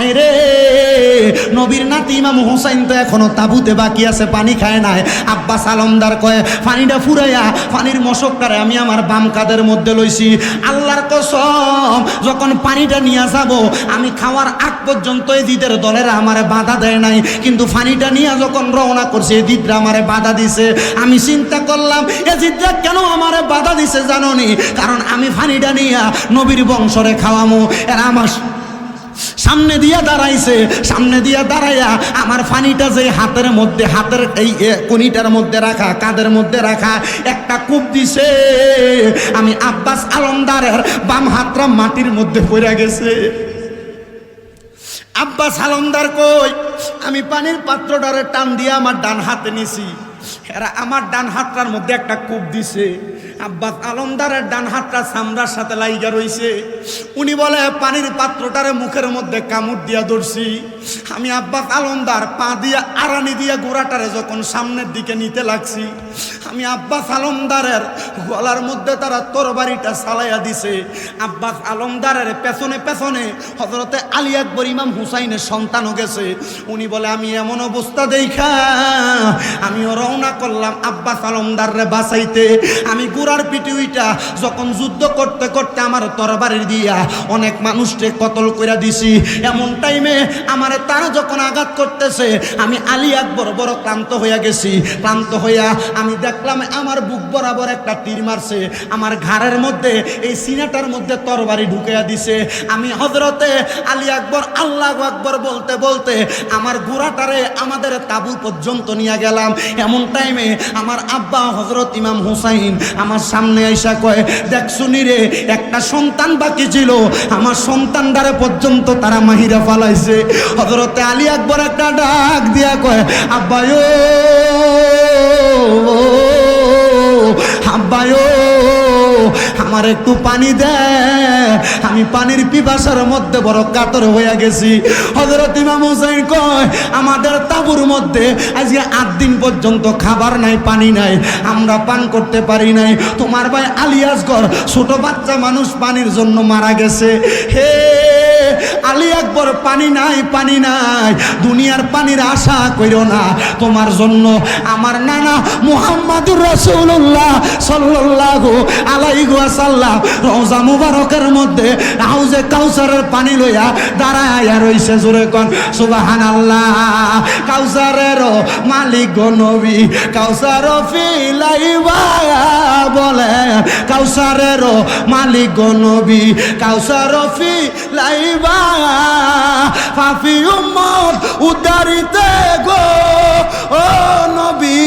হায় রে নবীর নাতি ইমাম হুসাইন তো এখনও তাবুতে বাকি আছে, পানি খায় নাই। আব্বাস আলমদার কয়ে, পানিটা ফুরাইয়া, পানির মশকটারে আমি আমার বাম কাদের মধ্যে লইছি। আল্লাহর কসম, যখন পানিটা নিয়ে যাব, আমি খাওয়ার আগ পর্যন্ত এই দিদের দলেরা আমারে বাধা দেয় নাই। কিন্তু পানিটা নিয়ে যখন রওনা করছে এই দিদরা আমারে বাধা দিছে। আমি চিন্তা করলাম এ দিদরা কেন আমারে বাধা দিছে জানো কারণ আমি পানিটা নিয়ে নবীর বংশরে খাওয়ামো। এরা আমার সামনে দিয়া দাঁড়াইছে, সামনে দিয়া দাঁড়াইয়া আমার ফানিটা যে হাতের মধ্যে, হাতের এই কনিটার মধ্যে রাখা কাদের মধ্যে রাখা, একটা কূপ দিছে। আমি আব্বাস আলমদারের বাম হাতটা মাটির মধ্যে পড়ে গেছে। আব্বাস আলমদার কই? আমি পানির পাত্রটারে টান দিয়ে আমার ডান হাতে নিছি। এরা আমার ডান হাতটার মধ্যে একটা কূপ দিছে। আব্বাস আলমদারের ডান হাতটা চামড়ার সাথে লাইগা রইছে। উনি বলে, পানির পাত্রটারে মুখের মধ্যে কামড় দিয়া ধরছি। আমি আব্বাস আলমদার পা দিয়া আড়ানি দিয়া গোড়াটারে যখন সামনের দিকে নিতে লাগছি, আমি আব্বাস আলমদারের গলার মধ্যে তারা তরবারিটা চালাইয়া দিছে। আব্বাস আলমদারের পেছনে পেছনে হজরতে আলী আকবর, ইমাম হুসাইনের সন্তানও গেছে। উনি বলে, আমি এমন অবস্থা দেখা আমিও রওনা করলাম আব্বাস আলমদাররে বাঁচাইতে। আমি গুড়ার পিটি উইটা যখন যুদ্ধ করতে করতে আমার তরবারি দিয়া অনেক মানুষকে কতল করে দিছি। এমন টাইমে আমার তারা যখন আঘাত করতেছে, আমি আলী আকবর বড় ক্লান্ত হইয়া গেছি। ক্লান্ত হইয়া আমি দেখলাম আমার বুক বরাবর একটা তীর মারছে। আমার ঘাড়ের মধ্যে, এই সিনাটার মধ্যে তরবারি ঢুকাইয়া দিছে। আমি হজরতে আলী আকবর আল্লাহ আকবর বলতে বলতে আমার গুড়াটারে আমাদের তাবু পর্যন্ত নিয়ে গেলাম। এমন টাইমে আমার আব্বা হজরত ইমাম হুসাইন আমার সামনে আইসা কয় দেখ শুনি রে একটা সন্তান বাকি ছিল আমার সন্তান দ্বারা পর্যন্ত তারা মাহিরা ফালাইছে হজরতে আলী আকবর একটা ডাক দিয়া কয় আব্বায়ো আব্বায়ো আমার একটু পানি দে। আমি পানির পিপাসার মধ্যে বড় কাতর হইয়া গেছি। হজরত ইমাম হুসাইন কয়, আমাদের তাবুর মধ্যে আজকে আট দিন পর্যন্ত খাবার নাই, পানি নাই। আমরা পান করতে পারি নাই। তোমার ভাই আলিয়াসগর ছোট বাচ্চা মানুষ পানির জন্য মারা গেছে। হে আলী আকবর, পানি নাই পানি নাই। দুনিয়ার পানির আশা কইরো না। তোমার জন্য আমার নানা মুহাম্মাদুর রাসূলুল্লাহ সাল্লাল্লাহু আলাইহি ওয়াসাল্লাম রওজা মুবারকের মধ্যে হাউজে কাউসারের পানি লইয়া দাঁড়ায়া রইছে জোরে কোন, সুবহানাল্লাহ। কাউসারের মালিক গো নবী কাউসার ফিলাইবা বলে, কাউসারের মালিক গো নবী, কাউসার ফিলাইবা পাপি উম্মত উদারিতে গো, ও নবী,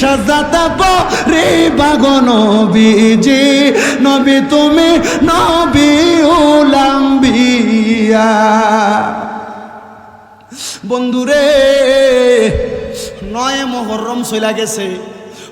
সাজাতে পরে বাগো নবীজি, নবী তুমি নবী উলাম্বিয়া। বন্ধুরে, নয় মহরম চলে গেছে।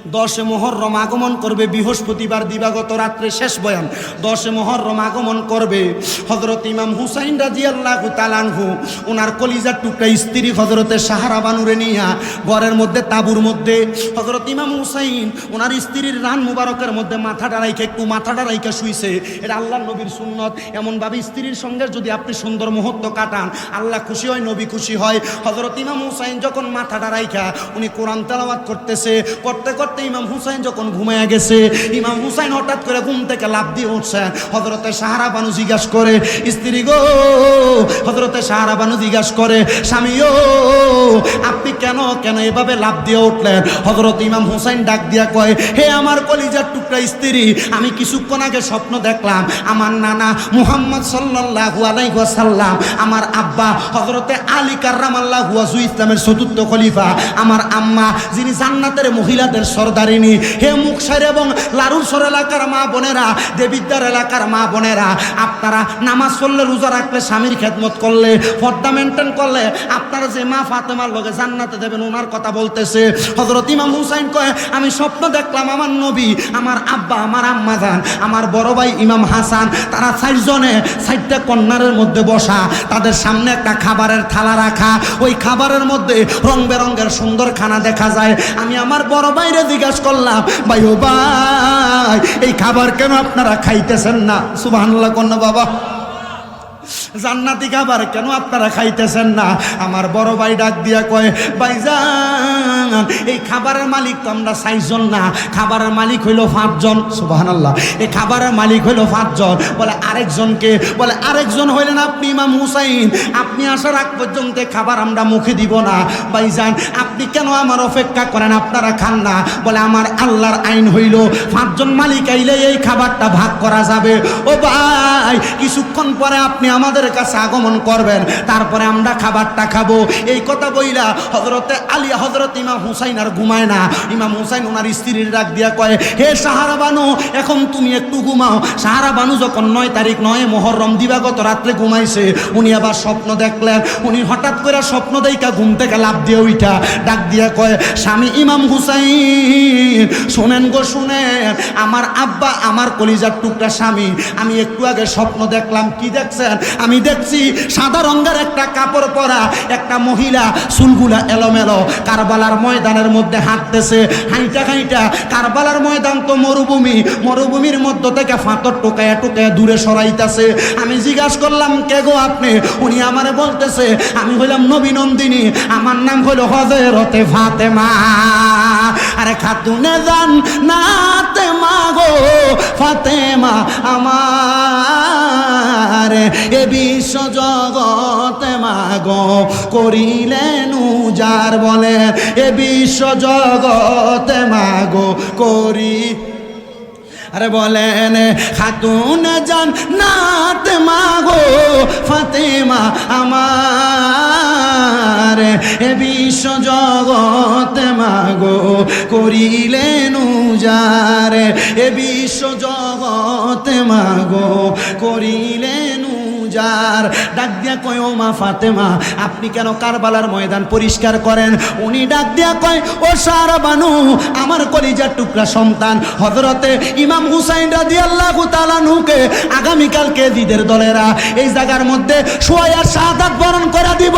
দশে মহরম আগমন করবে বৃহস্পতিবার দিবাগত রাত্রে শেষ বয়ান। দশে মহরম আগমন করবে হজরত ইমাম হুসাইন রাজি আল্লাহ তালানহু ওনার কলিজার টুকরা স্ত্রী হজরতে সাহারা বানুরে নিয়া ঘরের মধ্যে তাবুর মধ্যে হজরত ইমাম হুসাইন ওনার স্ত্রীর রান মুবারকের মধ্যে মাথাটা রাইখে একটু মাথাটা রাইখে শুইছে। এটা আল্লাহ নবীর সুন্নত। এমনভাবে স্ত্রীর সঙ্গে যদি আপনি সুন্দর মুহূর্ত কাটান, আল্লাহ খুশি হয়, নবী খুশি হয়। হজরত ইমাম হুসাইন যখন মাথাটা রাইখা উনি কোরআন তেলাওয়াত করতেছে। করতে করতে ইমাম হুসাইন যখন ঘুমায় গেছে, ইমাম হুসাইন হঠাৎ করে ঘুম থেকে লাভ দিয়ে উঠছে। হজরতে সাহারা বানু জিজ্ঞাস করে, স্ত্রী গো হজরতে সাহারা বানু জিজ্ঞাস করে স্বামী ও আপনি কেন কেন এভাবে লাভ দিয়ে উঠলেন? হজরত ইমাম হুসাইন ডাক দিয়া কয়, হে আমার কলিজার টুকরা স্ত্রী, আমি কিছুক্ষণ আগে স্বপ্ন দেখলাম, আমার নানা মুহাম্মদ সাল্লাল্লাহু আলাইহি ওয়াসাল্লাম, আমার আব্বা হজরতে আলী কার্রামাল্লাহ ওয়াজু ইসলামের চতুর্থ খলিফা, আমার আম্মা যিনি জান্নাতের মহিলাদের সর্দারিনী, হে মুকসার এবং লারুসর এলাকার মা বোনেরা দেবিদ্যার এলাকার মা বোনেরা, আপনারা নামাজ পড়লে রোজা রাখলে স্বামীর খেদমত করলে, পর্দা মেনটেন করলে আপনারা যে মা ফাতেমার লগে জান্নাতে দেবেন ওনার কথা বলতেছে। হজরত ইমাম হুসাইন কয়, আমি স্বপ্ন দেখলাম আমার নবী, আমার আব্বা, আমার আম্মা যান, আমার বড় ভাই ইমাম হাসান, তারা চারজনে চারটা কন্যারের মধ্যে বসা, তাদের সামনে একটা খাবারের থালা রাখা, ওই খাবারের মধ্যে রং বেরঙ্গের সুন্দর খানা দেখা যায়। আমি আমার বড় ভাইরে জিজ্ঞাসা করলাম ভাই ও ভাই এই খাবার কেন আপনারা খাইতেছেন না? সুবাহ কন্যা বাবা। জান্নাতি খাবার কেন আপনারা খাইতেছেন না? আমার বড় ভাই ডাক দিয়া কয়, ভাইজান, এই খাবারের মালিক তো আমরা চারজন না। খাবারের মালিক হইল পাঁচজন। সুবাহান আল্লাহ এই খাবারের মালিক হইল পাঁচজন। বলে, আরেকজনকে? বলে, আরেকজন হইলেন আপনি ইমাম হুসাইন। আপনি আসার আগ পর্যন্ত খাবার আমরা মুখে দিব না। ভাইজান, আপনি কেন আমার অপেক্ষা করেন? আপনারা খান না। বলে, আমার আল্লাহর আইন হইল, পাঁচজন মালিক আইলে এই খাবারটা ভাগ করা যাবে। ও ভাই, কিছুক্ষণ পরে আপনি আমাদের কাছে আগমন করবেন, তারপরে আমরা খাবারটা খাব। এই কথা বইলা হজরতে আলী হজরত ইমাম হুসাইন আর ঘুমায় না। ইমাম হুসাইন ওনার স্ত্রীর ডাক দিয়া কয়, হে সাহারা বানু এখন তুমি একটু ঘুমাও। সাহারা বানু যখন নয় তারিখ, নয় মহরম দিবাগত রাত্রে ঘুমাইছে, উনি আবার স্বপ্ন দেখলেন। উনি হঠাৎ করে স্বপ্ন দেইকা ঘুম থেকে লাভ দিয়ে উইটা ডাক দিয়া কয়, স্বামী ইমাম হুসাইন, শোনেন গো, শুনেন, আমার আব্বা, আমার কলিজার টুকরা স্বামী, আমি একটু আগে স্বপ্ন দেখলাম, কি দেখছেন? আমি দেখছি সাদা রঙের একটা কাপড় পরা একটা মহিলা চুলগুলা এলোমেলো। কারবালার ময়দানের মধ্যে হাঁটতেছে। হাইটা হাইটা কারবালার ময়দান তো মরুভূমি। মরুভূমির মধ্য থেকে ফাঁতর টোকায়া টোকায়া দূরে সরাইতেছে। আমি জিজ্ঞাসা করলাম, কে গো আপনি? উনি আমারে বলতেছে, আমি হইলাম নবী নন্দিনী। আমার নাম হলো হজরতে ফাতেমা। আরে খাতুনে জান নাতে মাগো ফাতেমা এ বিশ্ব জগতে মাগো করিলেন উজার বলে, এ বিশ্ব জগতে মাগো করি। আরে বলেন, খাতুন জান নাত মাগো, ফাতেমা আমার। এ বিশ্ব জগত মাগো করিলেন উজার এ বিশ্ব জগত মাগো করিলেন উজার ডাক দিয়া কয়, ও মা ফাতেমা, আপনি কেন কারবালার ময়দান পরিষ্কার করেন? উনি ডাক দিয়া কয়, ও সারা বানু আমার কলিজার টুকরা সন্তান হজরতে ইমাম হুসাইন রাজি আল্লাহ তালানুকে আগামীকালকে দিদের দলেরা এই জায়গার মধ্যে সোয়া সাদাত বরণ করে দিব।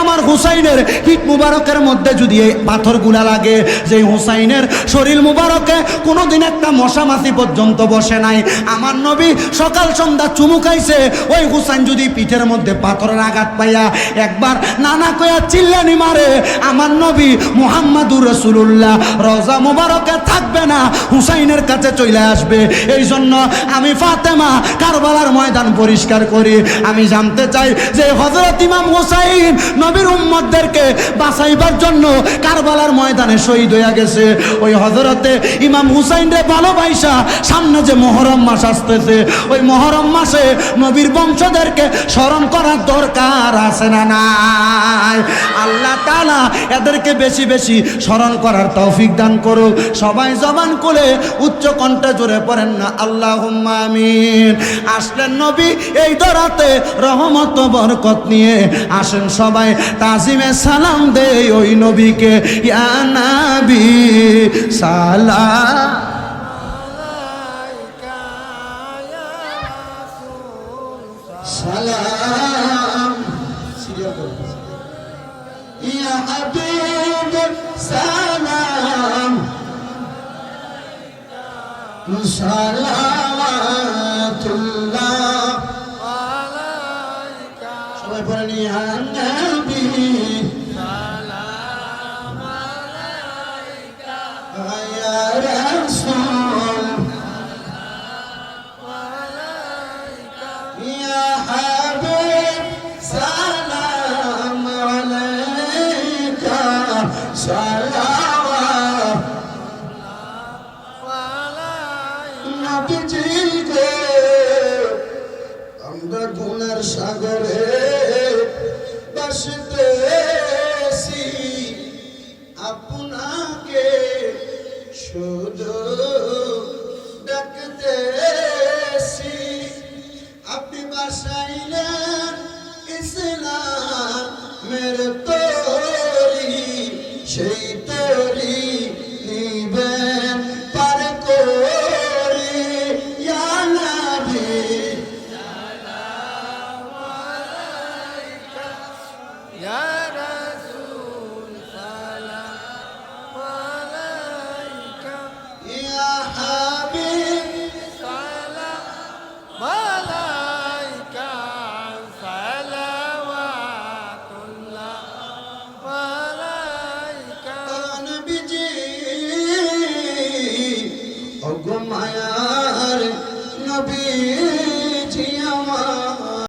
আমার হুসাইনের পিঠ মুবারকের মধ্যে যদি এই পাথরগুলা লাগে যে হুসাইনের শরীর মুবারকে কোনোদিন একটা মশা মাছি পর্যন্ত বসে নাই। আমার নবী সকাল সন্ধ্যা চুমুকাইছে ওই হুসাইন যদি পিঠের মধ্যে পাথরের আঘাত পাইয়া একবার নানা কয়া চিল্লানি মারে, আমার নবী মুহাম্মাদুর রসুল্লাহ রজা মুবারকে থাকবে না, হুসাইনের কাছে চলে আসবে। এই জন্য আমি ফাতেমা কারবালার ময়দান পরিষ্কার করি। আমি জানতে চাই যে হজরত ইমাম হুসাইন নবীর উম্মদদেরকে বাঁচাইবার জন্য কারবালার ময়দানে শহীদ হইয়া গেছে। ওই হজরতে ইমাম হুসাইন রে ভালোবাসা সামনে যে মহরম মাস আসতেছে, ওই মহরম মাসে নবীর বংশদেরকে স্মরণ করার দরকার আছে না নাই? আল্লাহ তালা এদেরকে বেশি বেশি স্মরণ করার তৌফিক দান করুক। সবাই জবান করে উচ্চ কণ্ঠে জোরে পড়েন না আল্লাহ আমিন। আসলেন নবী, এই দরাতে রহমত বরকত নিয়ে আসেন সবাই। তাজিমে সালাম দে ওই নবীকে, ইয়া নবী, সালাম সালাম। ইয়া হাবিব সালাম। সালামাতুল্লাহ সবাই পড়েন ইয়া